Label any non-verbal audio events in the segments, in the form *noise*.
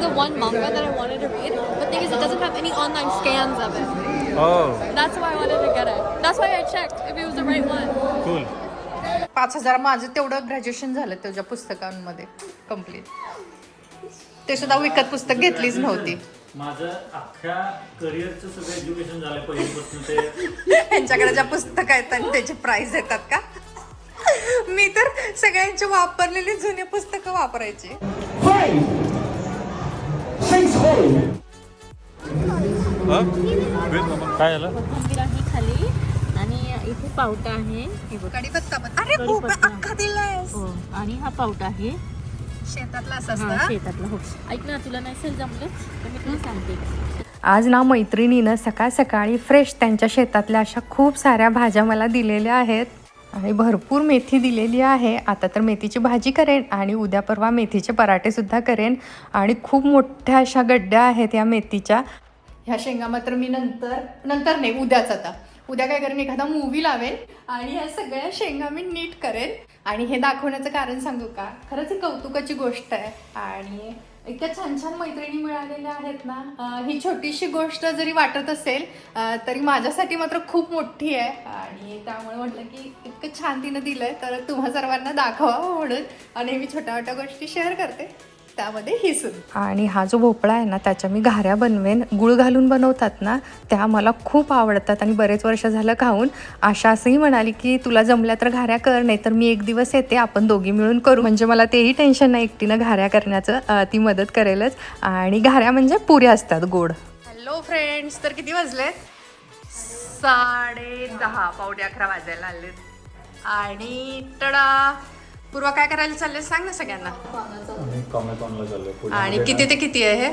the one manga that I wanted to read. But thing is, it doesn't have any online scans of it. Oh, That's why I wanted to get it. That's why I checked if it was the right one. cool. पाच हजार माझं तेवढं graduation झालं त्याच्या पुस्तकांमध्ये complete ते सुद्धा विकत पुस्तक घेतलीच नव्हती माझं अख्ख्या करिअरचं सगळं एज्युकेशन झालं पहिलीपासून ते त्यांच्याकडे ज्या पुस्तकं आहेत आणि त्याचे प्राइस येतात का मी तर सगळ्यांची वापरलेली जुने पुस्तकं वापरायची Five, six, hold. हा? वेट मामा. काय झालं? आहे खाली आणि इथे पावटा आहे. हे बघ. कढीपत्ता हो आणि हा पावटा आहे. शेतातला असं हा, असतं? शेतातला हो. ऐक ना तुला नसेल जमलं तर मी तुला सांगते. आज ना मैत्रिणीनं सकाळ सकाळी फ्रेश त्यांच्या शेतातल्या अशा खूप साऱ्या भाज्या मला दिलेल्या आहेत. आणि भरपूर मेथी दिलेली आहे. आता तर मेथीची भाजी करेन आणि उद्या परवा मेथीचे पराठे सुद्धा करेन. आणि खूप मोठ्या अशा गड्ड्या आहेत या मेथीच्या. ह्या शेंगा मात्र मी नंतर नंतर नाही उद्याच आता. उद्या काय करेन? एखादा मूवी लावेन आणि ह्या सगळ्या शेंगा मी नीट करेन. आणि हे दाखवण्याचं कारण सांगू का? खरंच कौतुकाची गोष्ट आहे. आणि इतक्या छान छान मैत्रिणी मिळालेल्या आहेत ना. ही छोटीशी गोष्ट जरी वाटत असेल तरी माझ्यासाठी मात्र खूप मोठी आहे. आणि त्यामुळे म्हटलं की इतकं छान तिनं दिलंय तर तुम्हा सर्वांना दाखवावं म्हणून. आणि मी छोट्या छोट्या गोष्टी शेअर करते. त्यामध्ये ही सुद्धा आणि हा जो भोपळा आहे ना त्याच्या मी घाऱ्या बनवेन. गुळ घालून बनवतात ना त्या मला खूप आवडतात आणि बरेच वर्ष झालं खाऊन. आशा असंही म्हणाली की तुला जमल्या तर घाऱ्या कर नाही तर मी एक दिवस येते आपण दोघी मिळून करू. म्हणजे मला तेही टेन्शन नाही एकटीनं घाऱ्या करण्याचं ती मदत करेलच. आणि घाऱ्या म्हणजे पुऱ्या असतात गोड. हॅलो फ्रेंड्स तर किती वाजले साडे दहा पावणे अकरा वाजायला आलेत आणि टडा पूर्वा काय करायला चालले सांग ना सगळ्यांना. कॉमेकॉनला चाललोय आणि किती ते किती आहे हे?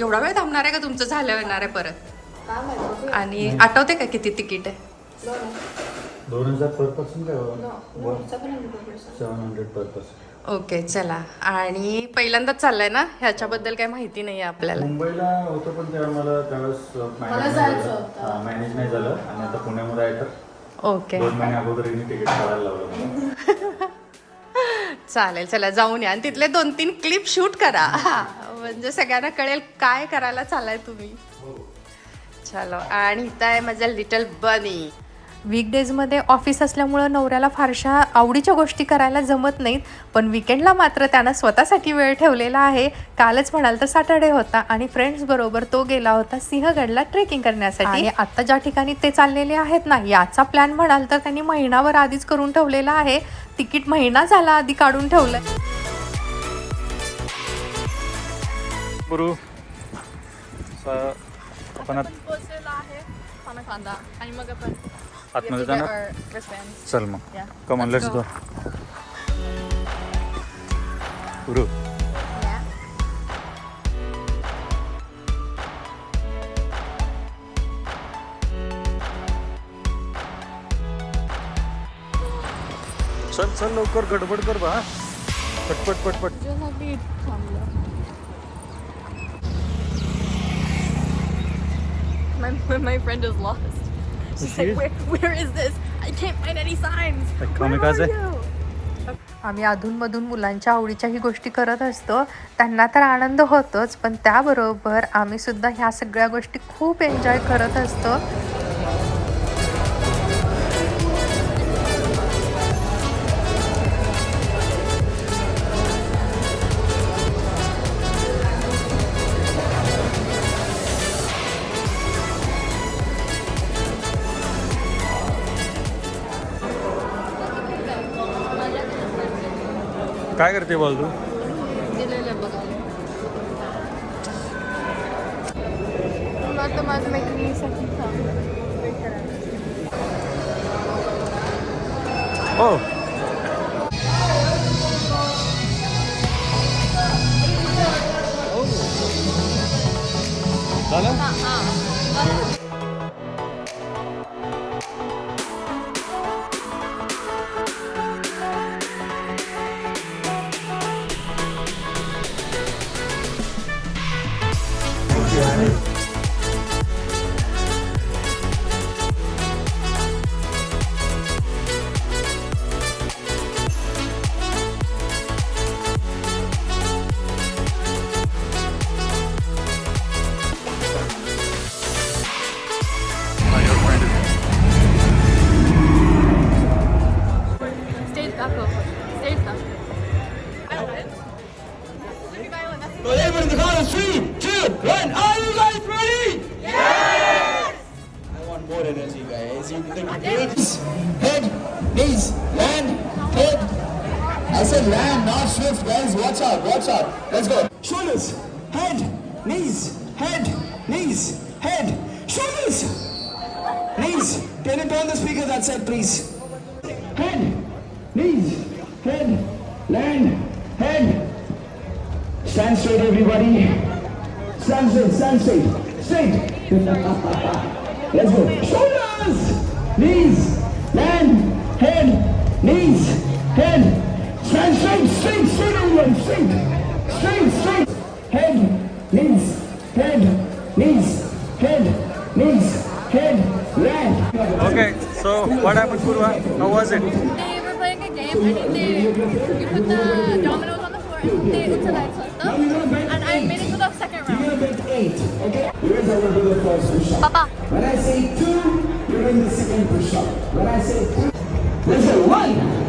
एवढा वेळ थांबणार आहे का तुमचं? झालं येणार आहे परत. आणि आठवते का किती तिकीट आहे? दोन. हजार पर पर्सन काय seven hundred per person okay चला. आणि पहिल्यांदाच चाललंय ना? ह्याच्याबद्दल काही माहिती नाही आहे आपल्याला. मुंबईला होतं पण तेव्हा मला त्यावेळेस मॅनेज नाही झालं. मॅनेज नाही झालं. आणि आता पुण्यामध्ये आहे तर ओके दोन महिने अगोदर हिने तिकीट काढायला लावलं मला. *laughs* चालेल चला जाऊन या. आणि तिथले दोन तीन क्लिप शूट करा. हा, *laughs* म्हणजे सगळ्यांना कळेल काय करायला चालाय तुम्ही. चलो आणि इथं आहे माझा लिटल बनी वीकडेजमध्ये ऑफिस असल्यामुळं नवऱ्याला फारशा आवडीच्या गोष्टी करायला जमत नाहीत पण विकेंडला मात्र त्यानं स्वतःसाठी वेळ ठेवलेला आहे. कालच म्हणाल तर सॅटर्डे होता आणि फ्रेंड्स बरोबर तो गेला होता सिंहगडला ट्रेकिंग करण्यासाठी. आणि आता ज्या ठिकाणी ते चाललेले आहेत ना याचा प्लॅन म्हणाल तर त्यांनी महिनाभर आधीच करून ठेवलेला आहे. तिकीट महिना झाला आधी काढून गुरु स- आपण आणि मग आपण आतमध्ये जाणार. चल मग. कमन लेट्स गो गुरु चल चल लवकर गडबड कर बा पटपट पटपट My, my friend is lost. She's she like, where, where is this? I can't find any signs. Like, Where kamikaze? are you? आम्ही अधूनमधून मुलांच्या आवडीच्याही गोष्टी करत असतो त्यांना तर आनंद होतोच पण त्याबरोबर आम्ही सुद्धा ह्या सगळ्या गोष्टी खूप एन्जॉय करत असतो काय करते बोल तू? दिलेलं बघा. Head, knees, head, land, head. Stand straight, everybody. Stand straight, stand straight, straight. *laughs* Let's go. Shoulders, knees, land, head, knees, head. Stand straight, straight, straight, everyone, straight, straight, straight. Head, knees, head, knees, head, knees, head, land. Okay, so what happened, Purva? How was it? They were playing a game. I think they you put the dominoes on the floor and they utilize them. And I made it to the second round. You're gonna bet eight, okay? Here's how we'll do the first push-up. Papa. When I say two, you're doing the second push-up. When I say two, let's go. One,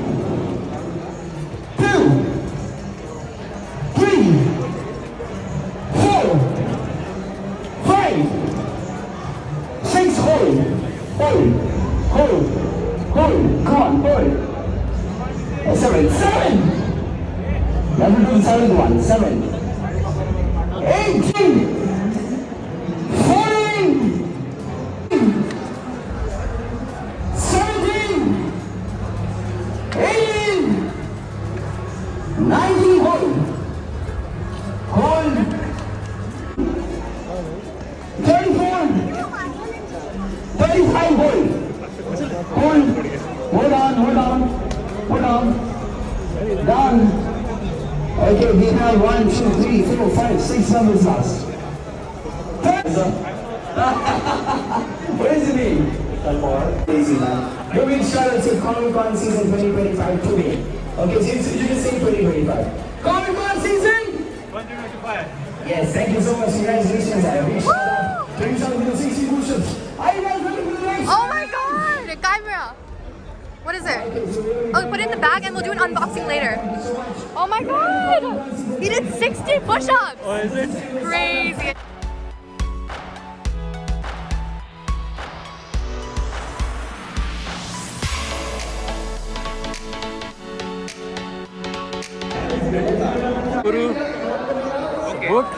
Have one, two, three, four, five, six numbers last. what is the name? Easy man. Your win shot at Comic Con season 2025 today. Okay, so you just say 2025. Comic Con season? 2025. Yes, thank you so much. Congratulations. I appreciate that. 2060 push-ups. Are you guys ready for the next? Oh my god! Chimera! What is it? Oh, put it in the bag and we'll do an unboxing later. Oh my god! He did 60 push ups! Oh, is it? Crazy! Guru, book?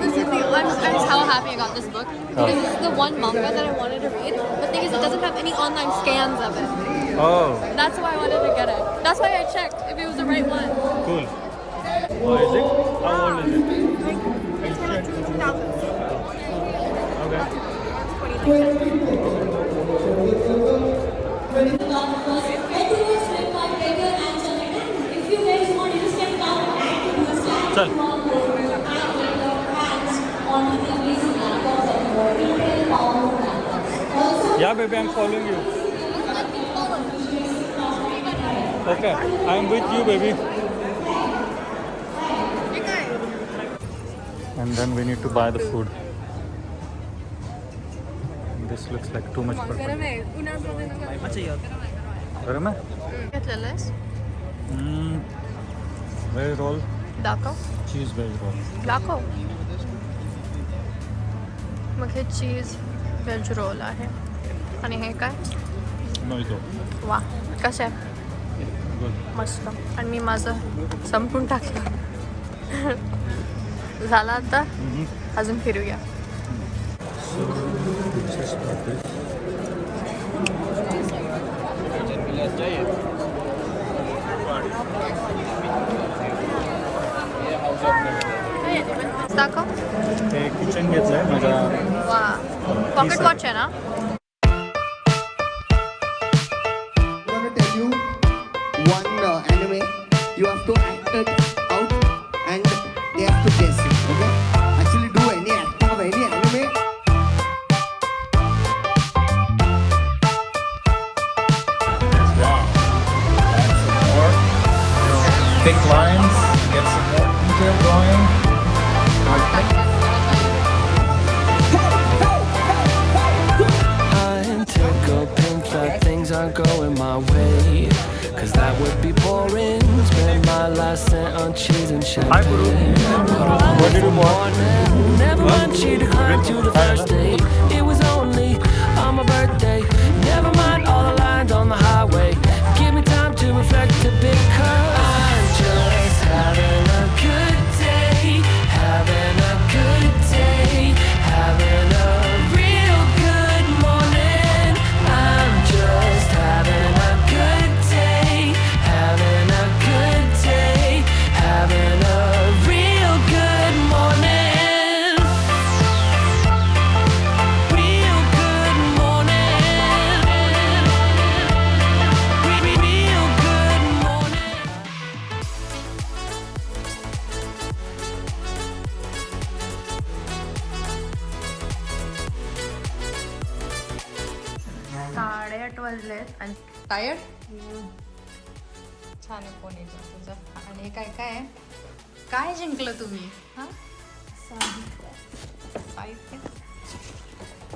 This is the, I'm, I'm so happy I got this book. Oh. Because this is the one manga that I wanted to read. But the thing is, it doesn't have any online scans of it. Oh, That's why I wanted to get it. That's why I checked if it was the right one. cool. Oh, is it? How old is it? It's gonna 2000. Okay. Chal. Yeah, baby, I'm following you. Okay, I'm with you, baby. And then we need to buy the food. This looks like too much for गरम आहे उन्हाळ्यात गरम आहे घेतलेलं आहेस veg roll दाखव चीज veg roll दाखव मग हे चीज व्हेज रोल आहे आणि हे काय नॉईजो वा कसं आहे गुड मस्त. आणि मी माझं संपून टाकलं. झालं आता? अजून फिरूया. दाखव. किचन घेतलं आहे माझ्या पॉकेट वॉच आहे ना? thick lines, get some more detail going. I'm tickled pink that things aren't going my way. Cause that would be boring. Spend my last cent on cheese and champagne. What did you want? Never mind, she declined to the first. It was only on my birthday. Never mind all the lines on the highway. Give me time to reflect a bit.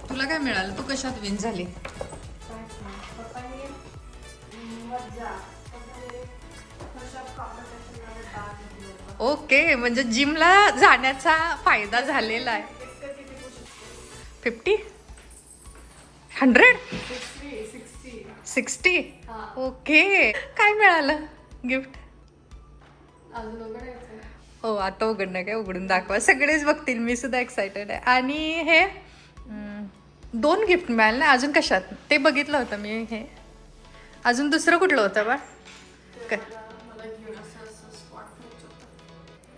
तुला काय मिळालं? तू कशात win झाली? Okay म्हणजे जिमला जाण्याचा फायदा झालेला आहे. फिफ्टी हंड्रेड सिक्स्टी ओके काय मिळालं? गिफ्ट हो आता उघडणं काय उघडून दाखवा. सगळेच बघतील मी सुद्धा एक्सायटेड आहे. आणि हे दोन गिफ्ट मिळाले ना अजून कशात? ते बघितलं होतं मी हे. अजून दुसरं कुठलं होतं बा? काय?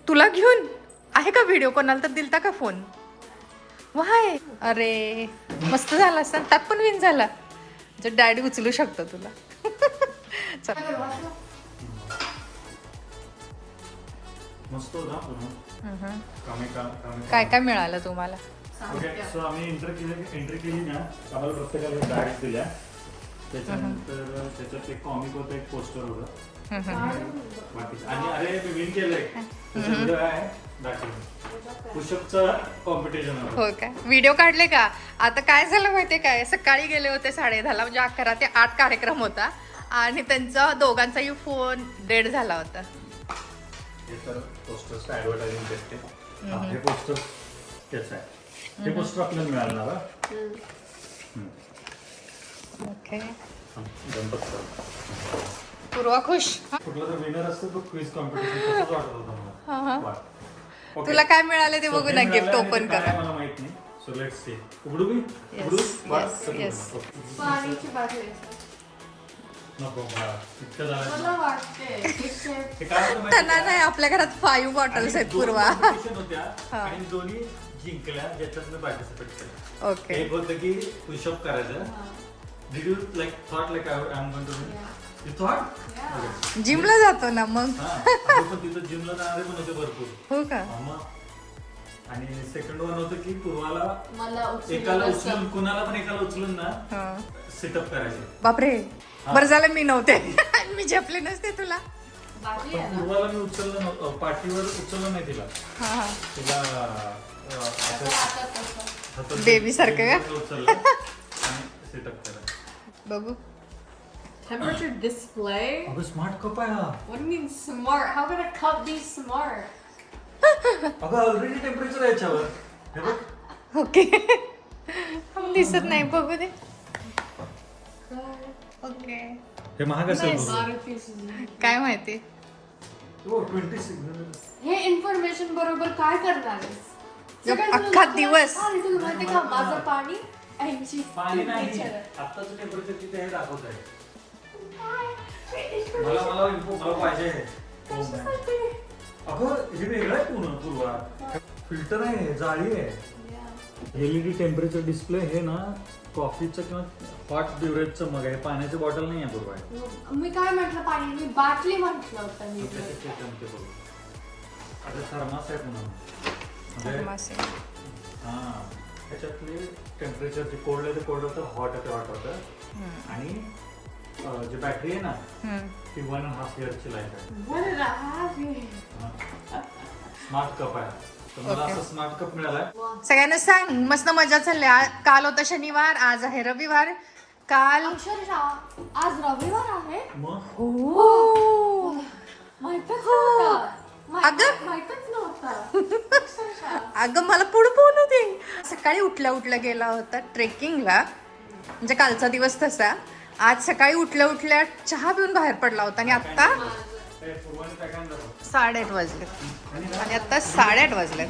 तुला घेऊन? आहे का व्हिडिओ कोणाला तर दिलता का फोन वाय! अरे मस्त झाला असता त्यात पण विन झाला. जो डॅडी उचलू शकतो तुला. *laughs* चल. मस्त होता पूर्ण. कमी का कमी काय काय मिळालं तुम्हाला? ओके सो आम्ही एंटर केली एंट्री केली ना. आम्हाला प्रत्येकाला बॅग्स दिल्या. त्याच्यानंतर त्याच्यात एक कॉमिक होतं एक पोस्टर होतं. बाकीचं आणि अरे मी विन केलंय. त्याचा व्हिडिओ आहे. दाखव. पुषपचं कॉम्पिटिशन होतं. हो काय व्हिडिओ काढले का? आता काय झालं माहितीये काय? सकाळी गेले होते साडे दहाला म्हणजे अकरा ते आठ कार्यक्रम होता. आणि त्यांचा दोघांचाही फोन डेड झाला होता. हे तर पोस्टर्स ऍडव्हर्टायझिंग टेस्ट हे पोस्टर त्याचं आहे. हे पोस्टर आपल्याला मिळालं ना? ओके. गणपत. पूर्वा खुश? कुठला तर विनर असतो तो क्विज कॉम्पिटिशन तसंच वाटत होतं मला. वा. Okay. तुला काय मिळाले ते बघू ना गिफ्ट ओपन ते करा. मला माहीत नाही. सो लेट सी उघडू मी? उघडू? yes. उघडू. पाणीची बाटली नको इतकं झालं वाटते काय होतं माहिती त्यांना? नाही आपल्या घरात फाईव्ह बॉटल्स आहेत दोन पूर्वा. competition होत्या *laughs* आणि दोन्ही जिंकल्या ज्याच्यात मी पार्टिसिपेट केलं. ओके एक होतं की पुशअप करायचं. Did you like thought like I am going to you thought जिमला जातो ना मग. पण तिथं जिमला जाणारे पण होते भरपूर. हो का? मग. आणि सेकंड वन होतं की पूर्वाला मला एकाला उचलून कुणाला पण एकाला उचलून ना हा. सेटअप करायचे. बापरे. बरं झालं मी नव्हते. *laughs* मी झेपले नसते तुला. पूर्वाला मी उचललं नव्हतं. पाठीवर उचललं नाही तिला. हा हा. तिला अं, असं हातात Baby सारखं का? उचललं. *laughs* आणि सेटअप केलं. बघू. Temperature display? अगं स्मार्ट कप आहे हा. What do you mean smart? How could a cup be smart? अगं ऑलरेडी टेम्परेचर आहे याच्यावर. हे बघ. *laughs* ओके. दिसत नाही बघू दे. ओके. हे महाग असेल काय माहिती? ट्वेंटी सिक्स हे इन्फॉर्मेशन बरोबर काय करणार आहेस? अख्खा तुला- दिवस. हा, तुला माहिती का माझं पाणी ऐंशी पाणी नाही. temperature आहे. आत्ताचं टेम्परेचर किती आहे दाखवत आहे. मला मला info- मला पाहिजे. हो मॅम. अगं हे वेगळं आहे पूर्ण पूर्वा फिल्टर आहे जाळी आहे. एलईडी टेम्परेचर डिस्प्ले हे ना कॉफीचं किंवा हॉट बिवरेजचं मग आहे पाण्याची बॉटल नाही आहे पूर्वा आहे मी काय म्हटलं पाणी? मी बाटली म्हटलं होतं मी. त्याच्यात ते चमचे बघू आता थर्मास आहे पुन्हा म्हणजे. हा त्याच्यातले टेम्परेचर जे कोल्ड आहे ते कोल्ड होतं हॉट आहे ते हॉट होतं आणि अं, जी बॅटरी आहे ना हम्म. ती वन अँड हाफ इयरची लाईफ आहे? स्मार्ट कप आहे. तर मला Okay. असं स्मार्ट कप मिळालाय. सगळ्यांना सांग मस्त मजा चालली. आ- काल होता शनिवार आज आहे रविवार. काल अक्षरशः आज रविवार आहे. मग? हो. माहितच नव्हतं. अगं माहितच नव्हता. अगं मला पुढे बोलू दे. सकाळी उठल्या उठल्या गेला होता ट्रेकिंगला म्हणजे कालचा दिवस तसा. आज सकाळी उठल्या उठल्या चहा पिऊन बाहेर पडला होता आणि आता साडेआठ वाजले आणि आता साडेआठ वाजले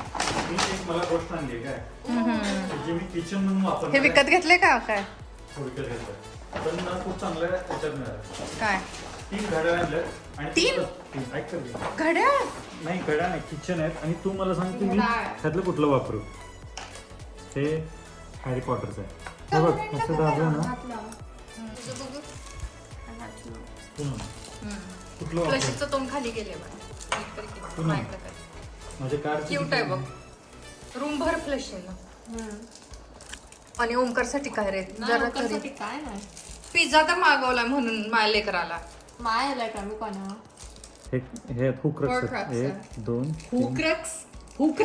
हे विकत घेतले का? काय? विकत घेतलं पण ना खूप चांगलं त्याच्यात मिळालं काय? तीन घड्याळ आणल्या आणि तीन? तीन ऐक तर घे. घड्याळ? नाही घड्याळ नाही किचन आहेत. आणि तू मला सांग तुम्ही त्यातलं कुठलं वापरू? हे हॅरी पॉटरचं आहे. हे बघ असं दाबलं ना. कुठलं फ्लशीचं तोंड खाली गेले पुन्हा. माझ्या कारची क्यूट आहे बघ. रूम भर फ्लश आहे ना. आणि ओमकारसाठी काय रे? जरा तरी. काय नाही. पिझ्झा तर मागवला म्हणून माझ्या लेकराला. माय आलाय का मी कोणा हे हे हुक्रक्स. एक दोन हुक्रक्स? हुक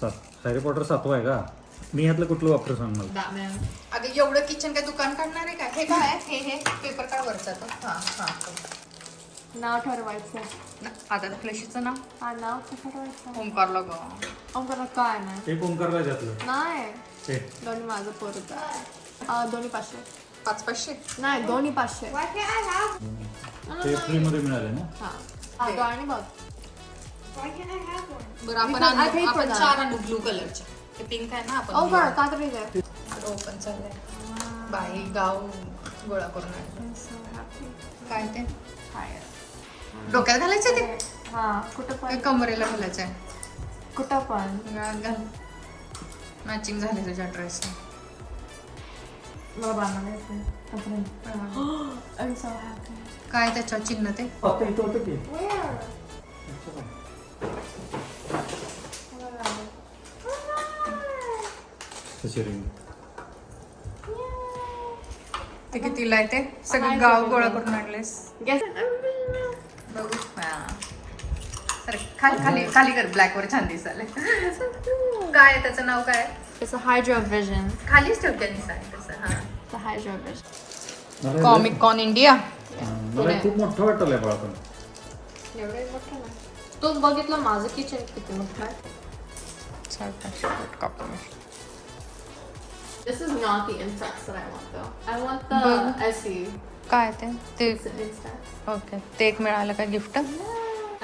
सात. हॅरी पॉटर सातवा आहे का? मी ह्यातलं कुठलं वापरू सांग मला? अगं एवढं किचन काय दुकान काढणार आहे का? हे काय? हे हे. पेपर काढ वरचा तो? हा हा. नाव ठरवायचं आता फ्लशीचं नाव? हा नाव कसं ठरवायचं? ओमकारला ग. अवघड काय नाही. एक ओंकारला त्यातलं नाही. हे दोन्ही माझं पोरचं दोन्ही पाचशे. पाच पाचशे? नाही दोन्ही पाचशे. ते फ्रीमध्ये मिळाले ना? हा. तो आणि बघ. बरं आपण आणू- for आपण. चार आणू ब्लू कलरचे हे पिंक आहे ना आपण अवघड का तरी दे ओपन चाललंय बाई गाव गोळा करून आणलं. काय ते? डोक्यात घालायचं ते? हा कुठं पण. कमरेला घालायचं आहे कुठं पण. गळ्यात घाल. मॅचिंग झाली तुझ्या ड्रेसने. मला बांधायचं *gasps* I'm so happy. काय त्याच्यावर चिन्ह ते? आता इथं होतं की. तशी रिंग ते कितीला आहे ते सगळं गाव गोळा करून आणलेस. Guess बघू हा. तर खाली खाली खाली कर ब्लॅक वर छान दिसाले काय आहे त्याचं नाव काय a Hydro Vision. खालीच ठेवते दिसाय तसं हा The Hydro Vision. मला हे- कॉमिक कॉन इंडिया मला हे खूप मोठं बाळा पण एवढं मोठं नाही तू बघितलं माझं किचन किती मोठं आहे This is not the insects that I want though. I want the Bug. SE. काय ते ते insects. ओके ते एक मिळालं का गिफ्ट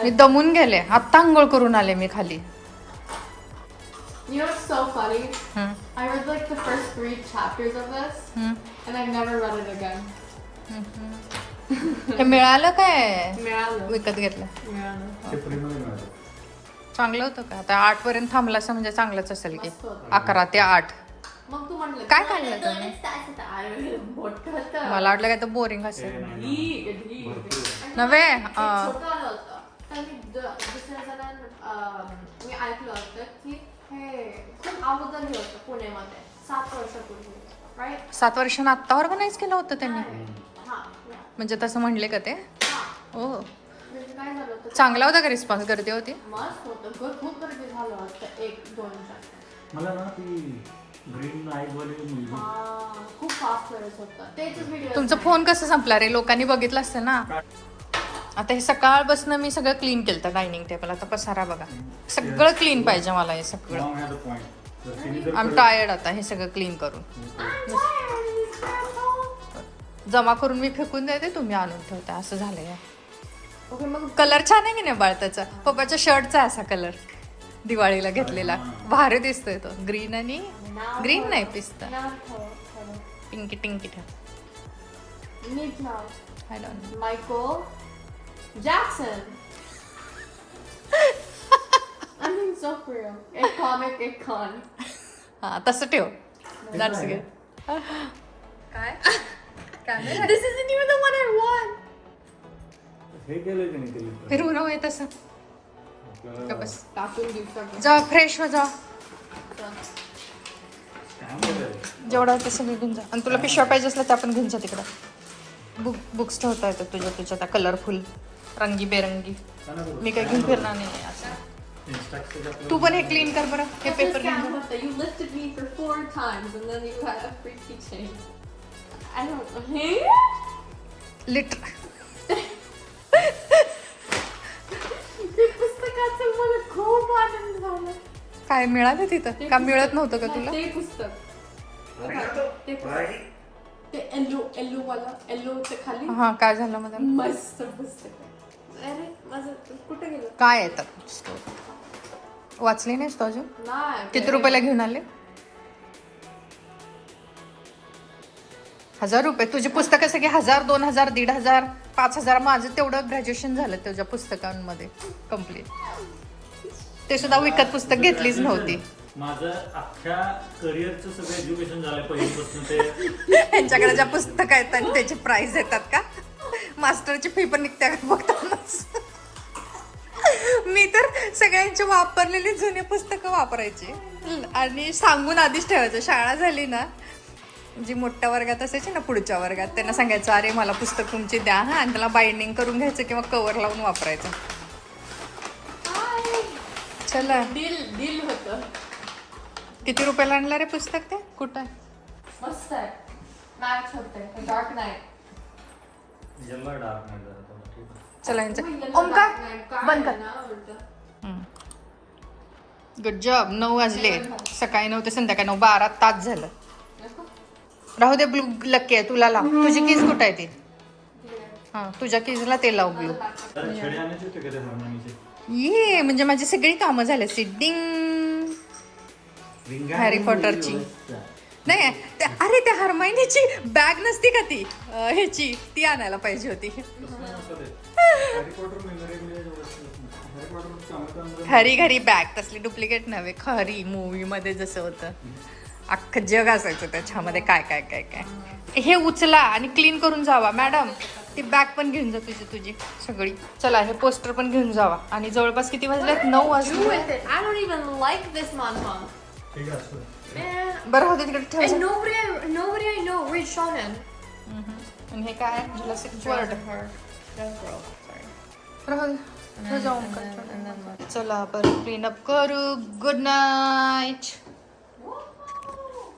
मी दमून गेले आत्ता आंघोळ करून आले मी खाली You know what's so funny? हम्म, I read like the first three chapters of this, हम्म. and I've never read it again. हे मिळालं काय मिळालं विकत घेतलं मिळालं चांगलं होतं का आता आठ पर्यंत थांबलं असं म्हणजे चांगलंच असेल की मस्त होतं. अकरा ते आठ मग तू म्हटलं काय काढलं तुम्ही? मोठं होतं. मला वाटलं काय तर बोरिंग असेल. नव्हे ते अं, छोटं आलं होतं. तर मी द- दुसऱ्या जणां मी ऐकलं होतं की हे खूप अगोदर हे होतं पुण्यामध्ये सात वर्षापूर्वी राईट सात वर्षांनी आत्ता ऑर्गनाईज केलं होतं त्यांनी? हा म्हणजे तसं म्हणले का ते? हा. ओ. म्हणजे काय झालं होतं? चांगला होता का रिस्पॉन्स गर्दी होती? मस्त होतं. ग- खूप गर्दी झालं होतं. एक दोन चार. मला ना ती ग्रीन आईज वाली मुलगी. हा खूप फास्ट करत होतं. तेच व्हिडिओ तुमचा फोन कसं संपला रे? लोकांनी बघितलं असतं ना. आता हे सकाळपासून मी सगळं क्लीन केलं तर डायनिंग टेबल आता पसारा बघा. सगळं क्लीन पाहिजे मला हे सगळं. आम टायर्ड आता हे सगळं क्लीन करून. जमा करून मी फेकून देते तुम्ही आणून ठेवता. असं झालंय. ओके मग कलर छान आहे की नाही बाळताचा? पप्पाच्या शर्टचा असा कलर दिवाळीला घेतलेला. भारी दिसतोय तो. ग्रीन आणि ग्रीन नाही पिस्ता. पिंकी टिंकी ठेव. Jackson. *laughs* I mean, so for real. A comic icon. हा तसं ठेव. दॅट्स गुड काय? *laughs* काय This isn't even the one I want. हे केलंय नाही ते? हवंय तसं. आपल्याला बस. टाकून देऊ. जा फ्रेश हो जा. वगैरे. जेवढा आहे तसं घेऊन जा. आणि तुला पिशव्या पाहिजे असल्या त्या पण घेऊन जा तिकडं. बुक बुक्स ठेवता येतात तुझ्या तुझ्या त्या कलरफुल रंगी बेरंगी का नाही बरं? मी काही घेऊन फिरणार नाही असं तू पण हे क्लीन कर बरं हे पेपर घेऊन scam जा with that. You lifted me for four times and then you had a free keychain. I don't know. लिट काय मिळालं तिथं का मिळत नव्हतं का तुला ते पुस्तक ते पुस्तक. ते एल्लो एल्लो वाला एल्लो ते खाली हा काय झालं त्याला? मस्त पुस्तक अरे माझं कुठे गेलं? काय येतात वाचली नाहीस तू अजून? नाही किती रुपयाला घेऊन आले? हजार रुपये? तुझी पुस्तकं सगळी हजार दोन हजार दीड हजार पाच हजार माझं तेवढं ग्रॅज्युएशन झालं तुझ्या पुस्तकांमध्ये कंप्लीट ते सुद्धा विकत पुस्तक घेतलीच नव्हती. माझं अख्ख्या करिअरचं सगळं एज्युकेशन झालंय पहिलीपासून ते. *laughs* त्यांच्याकडे ज्या पुस्तकं आहेत आणि त्याची प्राइस येतात का? मास्टरची फी पण निघते का बघतानाच. मी तर सगळ्यांची वापरलेली जुनी पुस्तकं वापरायची. आणि सांगून आधीच ठेवायचं. शाळा झाली ना जी मोठ्या वर्गात असायची ना पुढच्या वर्गात त्यांना सांगायचं अरे मला पुस्तक तुमची द्या. हा आणि त्याला बाइंडिंग करून घ्यायचं किंवा कवर लावून वापरायचं. चला. दिल दिल होतं. किती रुपयाला आणलं रे पुस्तक ते? कुठं? मस्त आहे. होते नाईट येल्लो डार्क नाही जरा थोडं, ठीक आहे. चला यांचं ओमकार बंद कर। गुड जॉब नऊ वाजले. सकाळी नऊ ते संध्याकाळी नऊ. बारा तास झालं. राहू दे ब्लू लक्की आहे तुला लाव. तुझी कीज कुठं आहे ती? हां तुझ्या कीजला ते लाव ब्लू. जरा छडे आणायचे होते का ते? हरमोनीचे? ये म्हणजे माझी सगळी कामं झाली. सिडिंग हॅरी पॉटरची नाही ते- अरे त्या हरमायनीची बॅग नसती का ती? अं, ह्याची ती आणायला पाहिजे होती. हॅरी. हॅरी खरी खरी बॅग तसली डुप्लिकेट नव्हे. खरी मूवी मध्ये जसं होतं. अख्खं जग असायचं त्याच्यामध्ये काय काय काय काय. हे उचला आणि क्लीन करून जावा. मॅडम ती बॅग पण घेऊन जा तुझी तुझी. सगळी. चला हे पोस्टर पण घेऊन जावा. आणि जवळपास किती वाजलेत? नऊ वाजले. With it. I don't even like this manhwa. ठीक आहे असं. Man. बरं होते तिकडे ठेव And nobody, I, nobody I know reads shonen. आणि हे काय जुलासिक वर्ड राहू दे. ठेव जाऊन कर. चला बरं. क्लीन अप करू. Good night